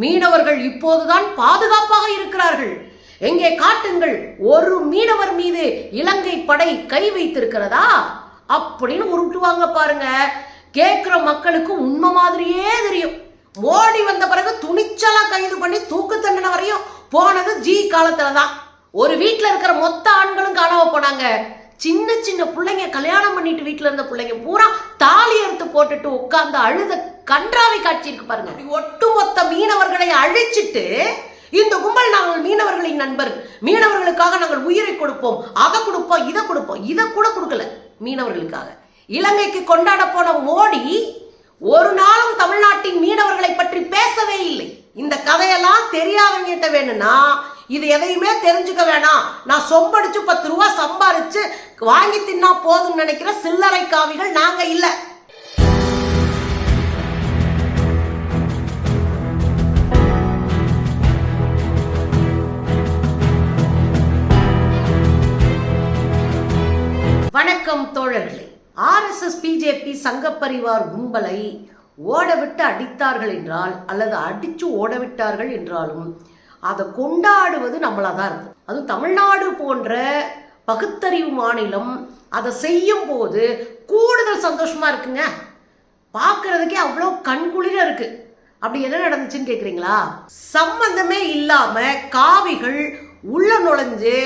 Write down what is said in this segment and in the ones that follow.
மீனவர்கள் இப்போதுதான் பாதுகாப்பாக இருக்கிறார்கள். எங்கே காட்டுங்கள் ஒரு மீனவர் மீது இலங்கை படை கை வைத்திருக்கிறதா? அப்படின்னு உருட்டுவாங்க பாருங்க. கேட்கிற மக்களுக்கு உண்மை மாதிரியே தெரியும். மோடி வந்த பிறகு துணிச்சலா கைது பண்ணி தூக்கு தண்டனை வரையும் போனது ஜி காலத்துல தான் ஒரு வீட்டில் இருக்கிற மொத்த ஆண்களும் காணாம போனாங்க. சின்ன சின்ன பிள்ளைங்க கல்யாணம் பண்ணிட்டு வீட்டில் இருந்த பிள்ளைங்க பூரா தாலி எடுத்து போட்டுட்டு உட்காந்து அழுத கன்றாவை காட்சி இருக்கு பாருங்க ஒட்டுமொத்த மீனவர்களை அழிச்சிட்டு இந்த கும்பல் நாங்கள் மீனவர்களின் நண்பர். மீனவர்களுக்காக நாங்கள் உயிரை கொடுப்போம். அதை கொடுப்போம் இதை கொடுப்போம். இதை கூட கொடுக்கல மீனவர்களுக்காக. இலங்கைக்கு கொண்டாட போன மோடி ஒரு நாளும் தமிழ்நாட்டின் மீனவர்களை பற்றி பேசவே இல்லை. இந்த கதையெல்லாம் தெரியாதவங்கிட்ட வேணும்னா இது எதையுமே தெரிஞ்சுக்க வேணாம். நான் சொம்படிச்சு பத்து ரூபா சம்பாரிச்சு வாங்கி தின்னா போதும்னு நினைக்கிற சில்லறை காவிகள் நாங்க இல்ல. வணக்கம் தோழர்களே. ஆர்எஸ்எஸ் பிஜேபி சங்கப்பரிவார் கும்பலை ஓடவிட்டு அடித்தார்கள் என்றால் அல்லது அடிச்சு ஓடவிட்டார்கள் என்றாலும் அதை கொண்டாடுவது நம்மளாக தான் இருக்கும் அதுவும் தமிழ்நாடு போன்ற பகுத்தறிவு மாநிலம் அதை செய்யும் போது கூடுதல் சந்தோஷமாக இருக்குங்க. பார்க்கறதுக்கே அவ்வளோ கண்குளிர இருக்கு. அப்படி என்ன நடந்துச்சுன்னு கேட்குறீங்களா சம்பந்தமே இல்லாமல் காவிகள் உள்ள நுழைஞ்சு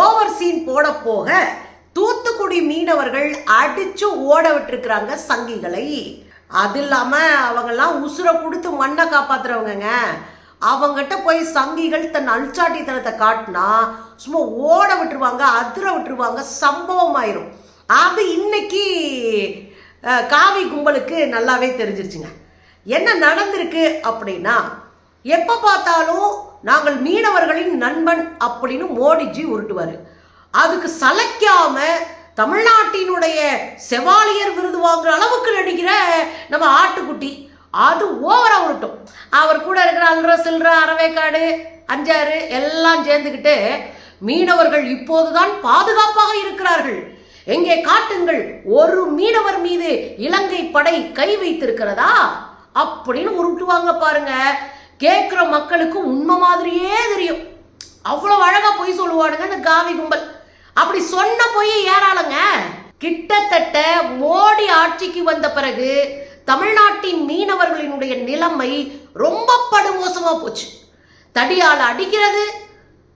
ஓவர் சீன் போட போக தூத்துக்குடி மீனவர்கள் அடிச்சு ஓட விட்டுருக்குறாங்க சங்கிகளை. அது இல்லாமல் அவங்கெல்லாம் உசுரை கொடுத்து மண்ணை காப்பாத்துறவங்கங்க. அவங்ககிட்ட போய் சங்கிகள் தன் அல்சாட்டித்தனத்தை காட்டினா சும்மா ஓட விட்டுருவாங்க அதிர விட்டுருவாங்க சம்பவம் ஆயிரும் அது இன்னைக்கு காவி கும்பலுக்கு நல்லாவே தெரிஞ்சிருச்சுங்க. என்ன நடந்திருக்கு அப்படின்னா எப்போ பார்த்தாலும் நாங்கள் மீனவர்களின் நண்பன் அப்படின்னு மோடிஜி உருட்டுவார். அதுக்கு சலைக்காம தமிழ்நாட்டினுடைய செவாலியர் விருது வாங்குற அளவுக்கு நடிக்கிற நம்ம ஆட்டு அது ஓவராக உருட்டும். அவர் கூட இருக்கிற அல்ற சில்ற அறவேக்காடு அஞ்சாறு எல்லாம் சேர்ந்துக்கிட்டு மீனவர்கள் இப்போதுதான் பாதுகாப்பாக இருக்கிறார்கள். எங்கே காட்டுங்கள் ஒரு மீனவர் மீது இலங்கை படை கை வைத்திருக்கிறதா? அப்படின்னு உருட்டுவாங்க பாருங்க. கேட்குற மக்களுக்கு உண்மை மாதிரியே தெரியும். அவ்வளோ அழகாக பொய் சொல்லுவானுங்க இந்த காவி கும்பல். அப்படி சொன்ன பொய் ஏறாளங்க. கிட்டத்தட்ட மோடி ஆட்சிக்கு வந்த பிறகு தமிழ்நாட்டின் மீனவர்களினுடைய நிலைமை ரொம்ப படுமோசமாக போச்சு. தடியால் அடிக்கிறது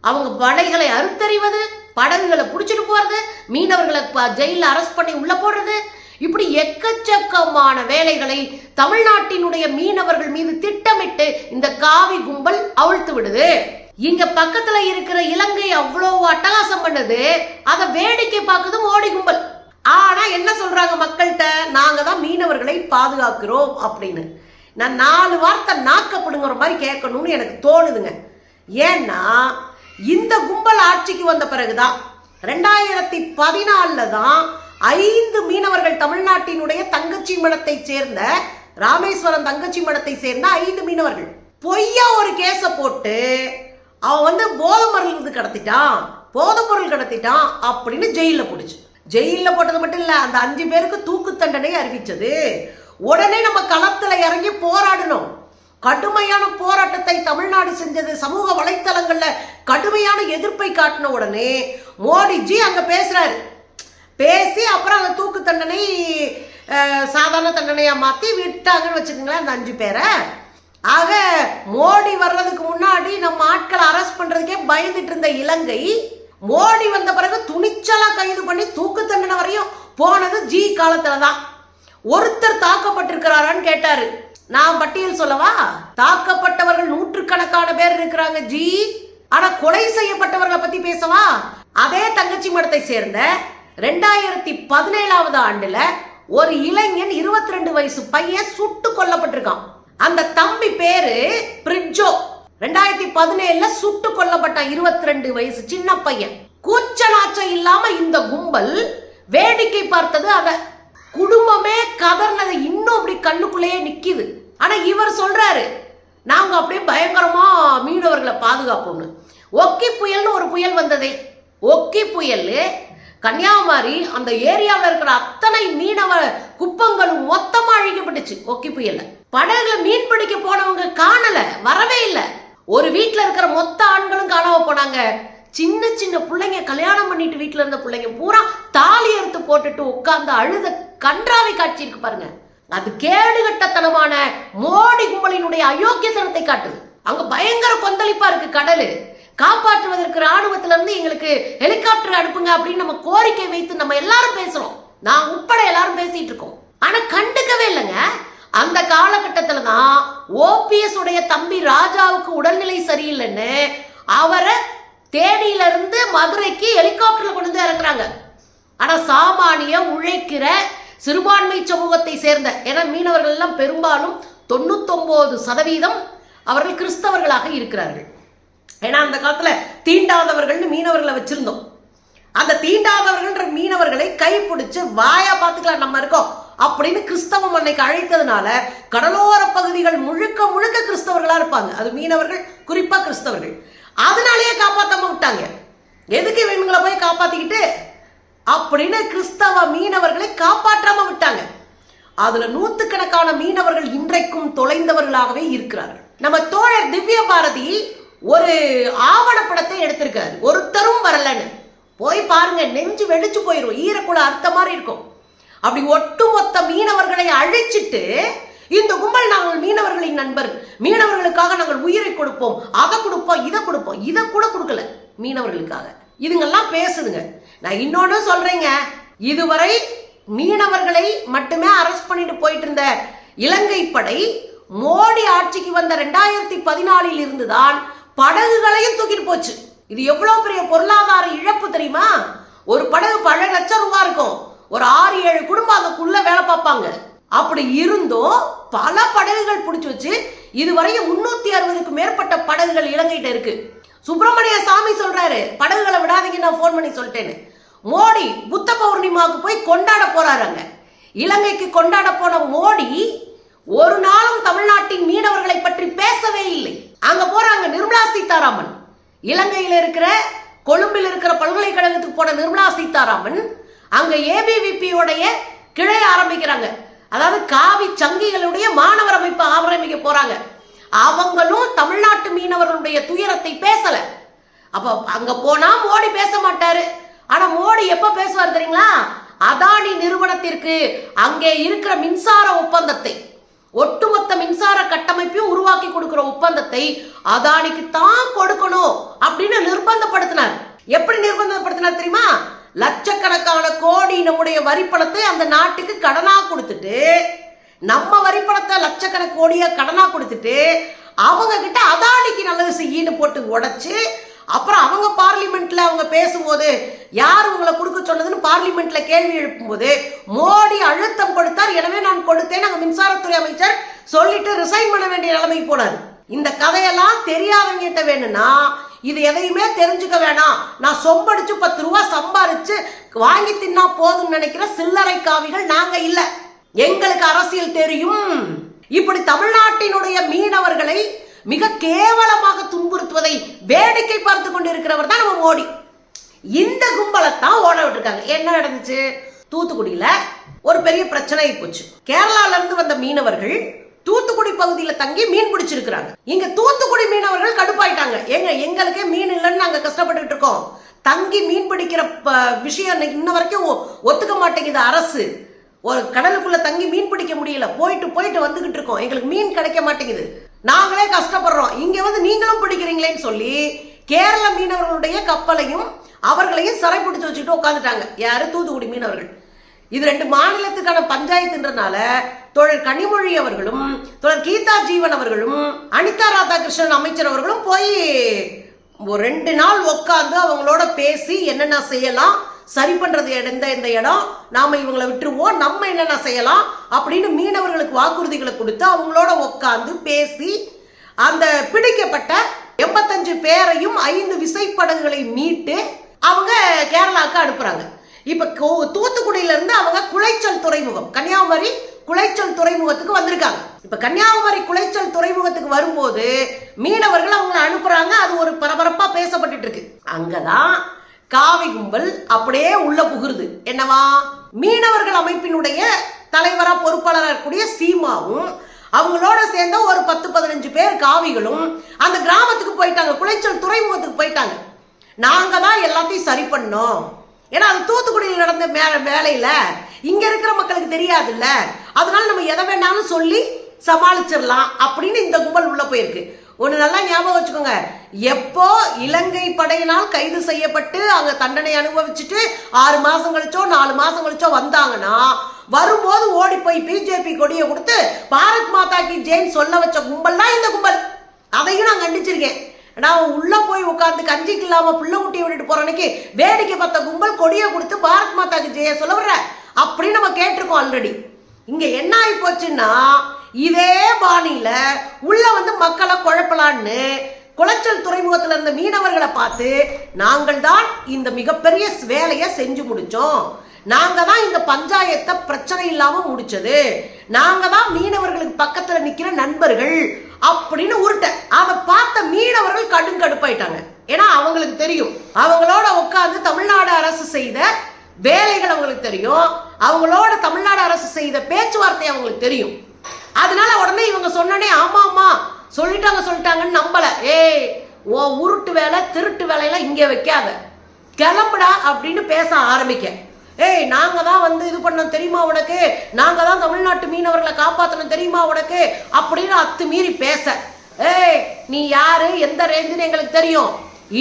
அவங்க படைகளை அறுத்தறிவது படகுகளை பிடிச்சிட்டு போகிறது மீனவர்களை ஜெயிலில் அரெஸ்ட் பண்ணி உள்ளே போடுறது இப்படி எக்கச்சக்கமான வேலைகளை தமிழ்நாட்டினுடைய மீனவர்கள் மீது திட்டமிட்டு இந்த காவி கும்பல் அவிழ்த்து விடுது. இங்க பக்கத்துல இருக்கிற இலங்கை அவ்வளோ அட்டகாசம் பண்ணுது அதை வேடிக்கை பார்க்குது ஓடி கும்பல். ஆனா என்ன சொல்றாங்க மக்கள்கிட்ட? நாங்க தான் மீனவர்களை பாதுகாக்கிறோம் அப்படின்னு. நான் நாலு வார்த்தை நாக்கப்படுங்கிற மாதிரி கேட்கணும்னு எனக்கு தோணுதுங்க. ஏன்னா இந்த கும்பல் ஆட்சிக்கு வந்த பிறகுதான் ரெண்டாயிரத்தி பதினாலில் தான் ஐந்து மீனவர்கள் தமிழ்நாட்டினுடைய தங்கச்சி மடத்தை சேர்ந்த ராமேஸ்வரம் தங்கச்சி மடத்தை சேர்ந்த ஐந்து மீனவர்கள். பொய்யா ஒரு கேஸை போட்டு அவன் வந்து போதை மருந்து கடத்திட்டான் போதை பொருள் கடத்திட்டான் அப்படின்னு ஜெயிலில் பிடிச்சி ஜெயிலில் போட்டது மட்டும் இல்லை அந்த அஞ்சு பேருக்கு தூக்கு தண்டனை அறிவித்தது உடனே நம்ம களத்தில் இறங்கி போராடணும். கடுமையான போராட்டத்தை தமிழ்நாடு செஞ்சது சமூக வலைத்தளங்களில் கடுமையான எதிர்ப்பை காட்டின உடனே மோடிஜி அங்கே பேசுகிறாரு பேசி அப்புறம் அந்த தூக்கு தண்டனை சாதாரண தண்டனையாக மாற்றி விட்டாங்கன்னு வச்சுக்கோங்களேன் அந்த அஞ்சு பேரை. ஆக மோடி வர்றதுக்கு முன்னாடி நம்ம ஆட்களை அரெஸ்ட் பண்ணுறதுக்கே பயந்துட்டு இருந்த இலங்கை மோடி வந்த பிறகு துணிச்சலா கைது பண்ணி தூக்கு தண்டனை வரையும் போனது ஜி காலத்துல தான் ஒருத்தர் தாக்கப்பட்டிருக்கிறாரான்னு கேட்டாரு. நான் பட்டியல் சொல்லவா? தாக்கப்பட்டவர்கள் நூற்றுக்கணக்கான பேர் இருக்கிறாங்க ஜி. ஆனா கொலை செய்யப்பட்டவர்களை பத்தி பேசவா? அதே தங்கச்சி மடத்தை சேர்ந்த ரெண்டாயிரத்தி பதினேழாவது ஆண்டுல ஒரு இளைஞன் இருபத்தி ரெண்டு வயசு பையன் சுட்டு கொல்லப்பட்டிருக்கான். அந்த தம்பி பேரு பிரிட்ஜோ. ரெண்டாயிரத்தி பதினேழுல சுட்டு கொல்லப்பட்டான் இருபத்தி ரெண்டு வயசு சின்ன பையன். கூச்ச நாச்சம் இல்லாம இந்த கும்பல் வேடிக்கை பார்த்தது அத குடும்பமே கதர்னது இன்னும் அப்படி கண்ணுக்குள்ளேயே நிக்குது. ஆனா இவர் சொல்றாரு நாங்க அப்படியே பயங்கரமா மீனவர்களை பாதுகாப்போம்னு. ஒக்கி புயல்னு ஒரு புயல் வந்ததே. ஒக்கி புயல் கன்னியாகுமரி அந்த ஏரியாவில் இருக்கிற அத்தனை மீனவ குப்பங்களும் மொத்தமாக அழிக்கப்பட்டுச்சு ஒக்கி புயல்ல. படகுல மீன் பிடிக்க போனவங்க காணல வரவே இல்லை. ஒரு வீட்டில் இருக்கிற மொத்த ஆண்களும் காணாம போனாங்க. சின்ன சின்ன பிள்ளைங்க கல்யாணம் பண்ணிட்டு வீட்டில் இருந்த பிள்ளைங்க பூரா தாலி அறுத்து போட்டுட்டு உட்கார்ந்து அழுத கன்றாவை காட்சி இருக்கு பாருங்க. அது கேடுகட்டத்தனமான மோடி கும்பலினுடைய அயோக்கியத்தனத்தை காட்டுது. அங்க பயங்கர கொந்தளிப்பா இருக்கு கடல். காப்பாற்றுவதற்கு ராணுவத்துல இருந்து எங்களுக்கு ஹெலிகாப்டர் அனுப்புங்க அப்படின்னு நம்ம கோரிக்கை வைத்து நம்ம எல்லாரும் பேசுறோம். நான் உட்பட எல்லாரும் பேசிட்டு இருக்கோம். ஆனா கண்டுக்கவே இல்லைங்க. அந்த காலகட்டத்தில் தான் ஓபிஎஸ் உடைய தம்பி ராஜாவுக்கு உடல்நிலை சரியில்லைன்னு அவரை தேனியிலிருந்து மதுரைக்கு ஹெலிகாப்டரில் கொண்டு வந்து இறக்குறாங்க. ஆனால் சாமானிய உழைக்கிற சிறுபான்மை சமூகத்தை சேர்ந்த ஏன்னா மீனவர்கள் எல்லாம் பெரும்பாலும் தொண்ணூத்தொம்போது சதவீதம் அவர்கள் கிறிஸ்தவர்களாக இருக்கிறார்கள். ஏன்னா அந்த காலத்தில் தீண்டாதவர்கள்னு மீனவர்களை வச்சிருந்தோம். அந்த தீண்டாதவர்கள்ன்ற மீனவர்களை கைப்பிடிச்சு வாயா பார்த்துக்கலாம் நம்ம இருக்கோம். அப்படின்னு கிறிஸ்தவம் அன்னைக்கு அழைத்ததுனால கடலோர பகுதிகள் முழுக்க முழுக்க கிறிஸ்தவர்களா இருப்பாங்க. அது மீனவர்கள் குறிப்பா கிறிஸ்தவர்கள். அதனாலேயே காப்பாத்தாம விட்டாங்க. எதுக்கு இவங்களை போய் காப்பாத்திக்கிட்டு? அப்படின்னு கிறிஸ்தவ மீனவர்களை காப்பாற்றாம விட்டாங்க. அதுல நூத்துக்கணக்கான மீனவர்கள் இன்றைக்கும் தொலைந்தவர்களாகவே இருக்கிறார்கள். நம்ம தோழர் திவ்ய பாரதி ஒரு ஆவணப்படத்தை எடுத்திருக்காரு. ஒருத்தரும் வரலன்னு. போய் பாருங்க நெஞ்சு வெடிச்சு போயிரும். ஈரக்குள்ள அர்த்த மாதிரி இருக்கும். அப்படி ஒட்டுமொத்த மீனவர்களை அழைச்சிட்டு இந்த கும்பல் நாங்கள் மீனவர்களின் நண்பர். மீனவர்களுக்காக நாங்கள் உயிரை கொடுப்போம். அதை கொடுப்போம் இதை கொடுப்போம். இதை கூட கொடுக்கல. மீனவர்களுக்காக. இதுங்கெல்லாம் பேசுதுங்க. நான் இன்னொன்னு சொல்றேங்க. இதுவரை மீனவர்களை மட்டுமே அரெஸ்ட் பண்ணிட்டு போயிட்டு இருந்த இலங்கை படை மோடி ஆட்சிக்கு வந்த ரெண்டாயிரத்தி பதினாலில் இருந்துதான் படகுகளையும் தூக்கிட்டு போச்சு. இது எவ்வளவு பெரிய பொருளாதார இழப்பு தெரியுமா? ஒரு படகு பல லட்சம் ரூபா இருக்கும். ஒரு ஆறு ஏழு குடும்பம் அதுக்குள்ள வேலை பார்ப்பாங்க. அப்படி இருந்தும் பல படகுகள் பிடிச்சி வச்சு இதுவரையும் முன்னூத்தி அறுபதுக்கு மேற்பட்ட படகுகள் இலங்கைகிட்ட இருக்கு. சுப்பிரமணிய சாமி சொல்றாரு படகுகளை விடாதீங்க நான் ஃபோன் பண்ணி சொல்லிட்டேன்னு. மோடி புத்த பௌர்ணிமாவுக்கு போய் கொண்டாட போறாருங்க இலங்கைக்கு கொண்டாட போன மோடி ஒரு நாளும் தமிழ்நாட்டின் மீனவர்களை பற்றி பேசவே இல்லை. அங்க போறாங்க நிர்மலா சீதாராமன். இலங்கையில் இருக்கிற கொழும்பில் இருக்கிற பல்கலைக்கழகத்துக்கு போன நிர்மலா சீதாராமன் அங்க ஏபிவிபியோடைய கிளை ஆரம்பிக்கிறாங்க. அதாவது காவி சங்கிகளுடைய மாணவர் அமைப்பு ஆரம்பிக்க போறாங்க. அவங்களும் தமிழ்நாட்டு மீனவர்களுடைய துயரத்தை பேசல. அப்போ அங்க போனா மோடி பேச மாட்டாரு. ஆனா மோடி எப்ப பேசுவார் தெரியுங்களா? அதானி நிறுவனத்திற்கு அங்கே இருக்கிற மின்சார ஒப்பந்தத்தை ஒட்டுமொத்த மின்சார கட்டமைப்பையும் உருவாக்கி கொடுக்கிற ஒப்பந்தத்தை அதானிக்கு தான் கொடுக்கணும் அப்படின்னு நிர்பந்தப்படுத்தினார். எப்படி நிர்பந்தப்படுத்தினார் தெரியுமா? லட்சக்கணக்கான கோடி நம்முடைய வரிப்பணத்தை அந்த நாட்டுக்கு கடனா கொடுத்துட்டு நம்ம வரிப்பணத்தை லட்சக்கணக்கு கோடியா கடனா கொடுத்துட்டு அவங்க கிட்ட அதானிக்கு நல்லது செய்யின்னு போட்டு உடைச்சு அப்புறம் அவங்க பார்லிமெண்ட்ல அவங்க பேசும்போது யார் உங்களை கொடுக்க சொன்னதுன்னு பார்லிமெண்ட்ல கேள்வி எழுப்பும்போது மோடி அழுத்தம் கொடுத்தார் எனவே நான் கொடுத்தேன் நாங்கள் மின்சாரத்துறை அமைச்சர் சொல்லிட்டு ரிசைன் பண்ண வேண்டிய நிலைமைக்கு போனார். இந்த கதையெல்லாம் தெரியாதவங்கிட்ட வேணும்னா இது எதையுமே தெரிஞ்சுக்க வேணாம். நான் சொம்படிச்சு பத்து ரூபா சம்பாரிச்சு வாங்கி தின்னா போதும்னு நினைக்கிற சில்லறை காவிகள் நாங்க இல்ல. எங்களுக்கு அரசியல் தெரியும். இப்படி தமிழ்நாட்டினுடைய மீனவர்களை மிக கேவலமாக துன்புறுத்துவதை வேடிக்கை பார்த்து கொண்டிருக்கிறவர் தான் நம்ம மோடி. இந்த கும்பலை தான் ஓட விட்டுருக்காங்க. என்ன நடந்துச்சு? தூத்துக்குடியில ஒரு பெரிய பிரச்சனை போச்சு. கேரளால இருந்து வந்த மீனவர்கள் தூத்துக்குடி பகுதியில் தங்கி மீன் பிடிச்சிருக்கிறாங்க. இங்க தூத்துக்குடி மீனவர்கள் கடுப்பாயிட்டாங்க. எங்க எங்களுக்கே மீன் இல்லைன்னு நாங்க கஷ்டப்பட்டுட்டு இருக்கோம். தங்கி மீன் பிடிக்கிற ப- விஷயம் இன்னைக்கு இன்ன வரைக்கும் ஒ- ஒத்துக்க மாட்டேங்குது அரசு. ஒரு கடலுக்குள்ள தங்கி மீன் பிடிக்க முடியல. போயிட்டு போயிட்டு வந்துகிட்டு இருக்கோம். எங்களுக்கு மீன் கிடைக்க மாட்டேங்குது. நாங்களே கஷ்டப்படுறோம். இங்க வந்து நீங்களும் பிடிக்கிறீங்களேன்னு சொல்லி கேரள மீனவர்களுடைய கப்பலையும் அவர்களையும் சிறை பிடிச்சு வச்சுட்டு உட்காந்துட்டாங்க யாரு? தூத்துக்குடி மீனவர்கள். இது ரெண்டு மாநிலத்துக்கான பஞ்சாயத்துன்றனால தோழர் கனிமொழி அவர்களும் தோழர் கீதா ஜீவன் அவர்களும் அனிதா ராதாகிருஷ்ணன் அமைச்சர் அவர்களும் போய் ஒரு ரெண்டு நாள் உட்காந்து அவங்களோட பேசி என்னென்ன செய்யலாம் சரி பண்றது எந்த இந்த இடம் நாம இவங்களை விட்டுருவோம் நம்ம என்னென்ன செய்யலாம் அப்படின்னு மீனவர்களுக்கு வாக்குறுதிகளை கொடுத்து அவங்களோட உட்காந்து பேசி அந்த பிடிக்கப்பட்ட எண்பத்தஞ்சு பேரையும் ஐந்து விசைப்படகுகளை மீட்டு அவங்க கேரளாவுக்கு அனுப்புறாங்க. இப்போ கோ- தூத்துக்குடியில இருந்து அவங்க குளைச்சல் துறைமுகம் கன்னியாகுமரி குளைச்சல் துறைமுகத்துக்கு வந்திருக்காங்க. இப்ப கன்னியாகுமரி குளைச்சல் துறைமுகத்துக்கு வரும்போது மீனவர்கள் அவங்கள அனுப்புறாங்க. அது ஒரு பரபரப்பா பேசப்பட்டுட்டு இருக்கு. அங்கதான் காவி கும்பல் அப்படியே உள்ள புகுருது. என்னவா? மீனவர்கள் அமைப்பினுடைய தலைவரா பொறுப்பாளராக இருக்கக்கூடிய சீமாவும் அவங்களோட சேர்ந்த ஒரு பத்து பதினஞ்சு பேர் காவிகளும் அந்த கிராமத்துக்கு போயிட்டாங்க. குளைச்சல் துறைமுகத்துக்கு போயிட்டாங்க. நாங்க தான் எல்லாத்தையும் சரி பண்ணோம். ஏன்னா அது தூத்துக்குடியில் நடந்த மே வேலையில் இங்கே இருக்கிற மக்களுக்கு தெரியாதுல்ல. அதனால நம்ம எதை வேணாலும் சொல்லி சமாளிச்சிடலாம் அப்படின்னு இந்த கும்பல் உள்ளே போயிருக்கு. ஒன்று நல்லா ஞாபகம் வச்சுக்கோங்க. எப்போ இலங்கை படையினால் கைது செய்யப்பட்டு அங்கே தண்டனை அனுபவிச்சுட்டு ஆறு மாதம் கழிச்சோ நாலு மாதம் கழிச்சோ வந்தாங்கன்னா வரும்போது ஓடி போய் பிஜேபி கொடியை கொடுத்து பாரத் மாதா கி ஜெயின் சொல்ல வச்ச கும்பல் தான் இந்த கும்பல். அதையும் நான் கண்டிச்சிருக்கேன். நான் உள்ள போய் உட்காந்து கஞ்சிக்கு இல்லாம பிள்ளை குட்டியை விட்டுட்டு போற அன்னைக்கு வேடிக்கை பார்த்த கும்பல் கொடியை கொடுத்து பாரத் மாதாக்கு ஜெய சொல்ல வர்ற? அப்படின்னு நம்ம கேட்டிருக்கோம் ஆல்ரெடி இங்க என்ன ஆகி போச்சுன்னா இதே பாணியில உள்ள வந்து மக்களை குழப்பலான்னு குளச்சல் துறைமுகத்துல இருந்த மீனவர்களை பார்த்து நாங்கள் தான் இந்த மிகப்பெரிய வேலையை செஞ்சு முடிச்சோம். நாங்க தான் இந்த பஞ்சாயத்தை பிரச்சனை இல்லாம முடிச்சது. நாங்க தான் மீனவர்களுக்கு பக்கத்துல நிக்கிற நண்பர்கள். அப்படின்னு உருட்ட. அவன் பார்த்த மீனவர்கள் கடும் கடுப்பாயிட்டாங்க. ஏன்னா அவங்களுக்கு தெரியும். அவங்களோட உட்காந்து தமிழ்நாடு அரசு செய்த வேலைகள் அவங்களுக்கு தெரியும். அவங்களோட தமிழ்நாடு அரசு செய்த பேச்சுவார்த்தை அவங்களுக்கு தெரியும். அதனால உடனே இவங்க சொன்னனே ஆமா ஆமா சொல்லிட்டாங்க சொல்லிட்டாங்கன்னு நம்பல. ஏய் ஓ உருட்டு வேலை திருட்டு வேலையெல்லாம் இங்கே வைக்காத. கிளம்புடா அப்படின்னு பேச ஆரம்பிக்க. ஏய் நாங்கள் தான் வந்து இது பண்ணோம் தெரியுமா உனக்கு? நாங்கள் தான் தமிழ்நாட்டு மீனவர்களை காப்பாற்றணும் தெரியுமா உனக்கு? அப்படின்னு அத்து மீறி பேச. ஏய் நீ யாரு? எந்த ரேஞ்சுன்னு எங்களுக்கு தெரியும்.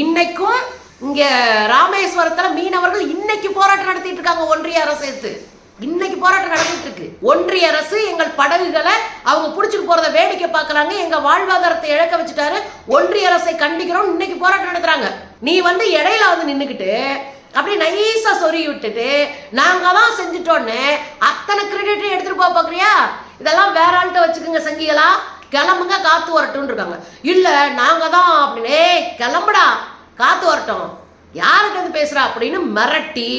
இன்னைக்கும் இங்கே ராமேஸ்வரத்தில் மீனவர்கள் இன்னைக்கு போராட்டம் நடத்திட்டு இருக்காங்க ஒன்றிய அரசு சேர்த்து. இன்னைக்கு போராட்டம் நடந்துட்டு இருக்கு. ஒன்றிய அரசு எங்கள் படகுகளை அவங்க பிடிச்சிட்டு போறத வேடிக்கை பார்க்கறாங்க. எங்க வாழ்வாதாரத்தை இழக்க வச்சுட்டாரு. ஒன்றிய அரசை கண்டிக்கிறோம் இன்னைக்கு போராட்டம் நடத்துறாங்க. நீ வந்து இடையில வந்து நின்னுக்கிட்டு அப்படி நைஸா சொருகி விட்டுட்டு நாங்க தான் செஞ்சிட்டோன்னு அத்தனை கிரெடிட்டையும் எடுத்துட்டு போக பாக்குறியா இதெல்லாம் வேற ஆள்கிட்ட வச்சுக்கோங்க சங்கிகளா. கிளம்புங்க காத்து வரட்டும்னு இருக்காங்க. இல்ல நாங்க தான் அப்படின்னு கிளம்புடா காத்து வரட்டும். யாருக்கு இருந்து பேசுறா அப்படின்னு மிரட்டி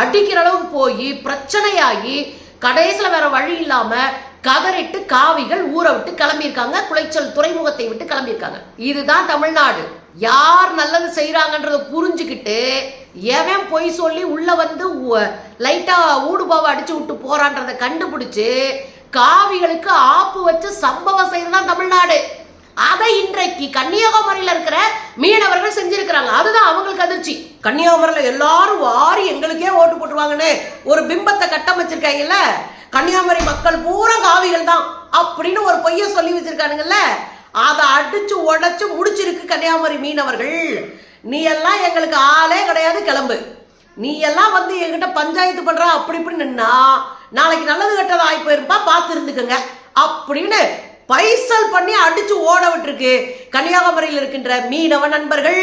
அடிக்கிற அளவுக்கு போய் பிரச்சனையாகி கடைசியில் வேற வழி இல்லாம கதறிட்டு காவிகள் ஊரை விட்டு கிளம்பியிருக்காங்க. குளைச்சல் துறைமுகத்தை விட்டு கிளம்பியிருக்காங்க. இதுதான் தமிழ்நாடு. யார் நல்லது செய்யறாங்கன்றத புரிஞ்சுக்கிட்டு எவன் பொய் சொல்லி உள்ள வந்து லைட்டாக லைட்டா ஊடுபாவை அடிச்சு விட்டு போறான்றதை கண்டுபிடிச்சு காவிகளுக்கு ஆப்பு வச்சு சம்பவம் செய்யறதுதான் தமிழ்நாடு. அதை இன்றைக்கு கன்னியாகுமரியில் இருக்கிற மீனவர்கள் செஞ்சிருக்கிறாங்க. அதுதான் அவங்களுக்கு அதிர்ச்சி. கன்னியாகுமரியில் எல்லாரும் வாரி எங்களுக்கே ஓட்டு போட்டுருவாங்கன்னு ஒரு பிம்பத்தை கட்டமைச்சிருக்காங்கல்ல? கன்னியாகுமரி மக்கள் பூரா காவிகள் தான் அப்படின்னு ஒரு பொய்ய சொல்லி வச்சிருக்கானுங்கல்ல? அதை அடிச்சு உடைச்சு முடிச்சிருக்கு கன்னியாகுமரி மீனவர்கள். நீ எல்லாம் எங்களுக்கு ஆளே கிடையாது கிளம்பு. நீ எல்லாம் வந்து என்கிட்ட பஞ்சாயத்து பண்ற அப்படி இப்படி நின்னா நாளைக்கு நல்லது கெட்டது ஆகி போயிருப்பா பார்த்து இருந்துக்கோங்க அப்படின்னு பைசல் பண்ணி அடிச்சு ஓட விட்டுருக்கு கன்னியாகுமரியில் இருக்கின்ற மீனவ நண்பர்கள்.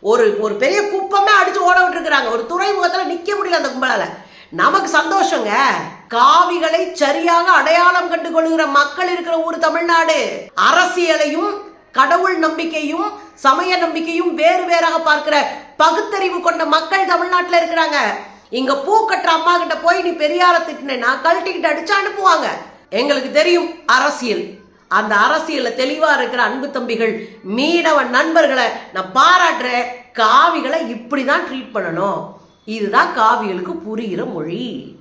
ஒரு ஒரு பெரிய குப்பமே அடிச்சு ஓட விட்டுருக்குறாங்க. ஒரு துறைமுகத்தில் நிற்க முடியல அந்த கும்பலால. நமக்கு சந்தோஷங்க. காவிகளை சரியாக அடையாளம் கண்டு கொள்கிற மக்கள் இருக்கிற ஊர் தமிழ்நாடு. அரசியலையும் கடவுள் நம்பிக்கையும் சமய நம்பிக்கையும் வேறு வேறாக பார்க்கிற பகுத்தறிவு கொண்ட மக்கள் தமிழ்நாட்டில் இருக்கிறாங்க. இங்க பூ கட்டுற அம்மா கிட்ட போய் நீ பெரியார திட்டினா கழட்டிக்கிட்டு அடிச்சு அனுப்புவாங்க. எங்களுக்கு தெரியும் அரசியல். அந்த அரசியல்ல தெளிவா இருக்கிற அன்பு தம்பிகள் மீனவ நண்பர்களை நான் பாராட்டுற காவிகளை இப்படிதான் ட்ரீட் பண்ணணும். இதுதான் காவிகளுக்கு புரிகிற மொழி.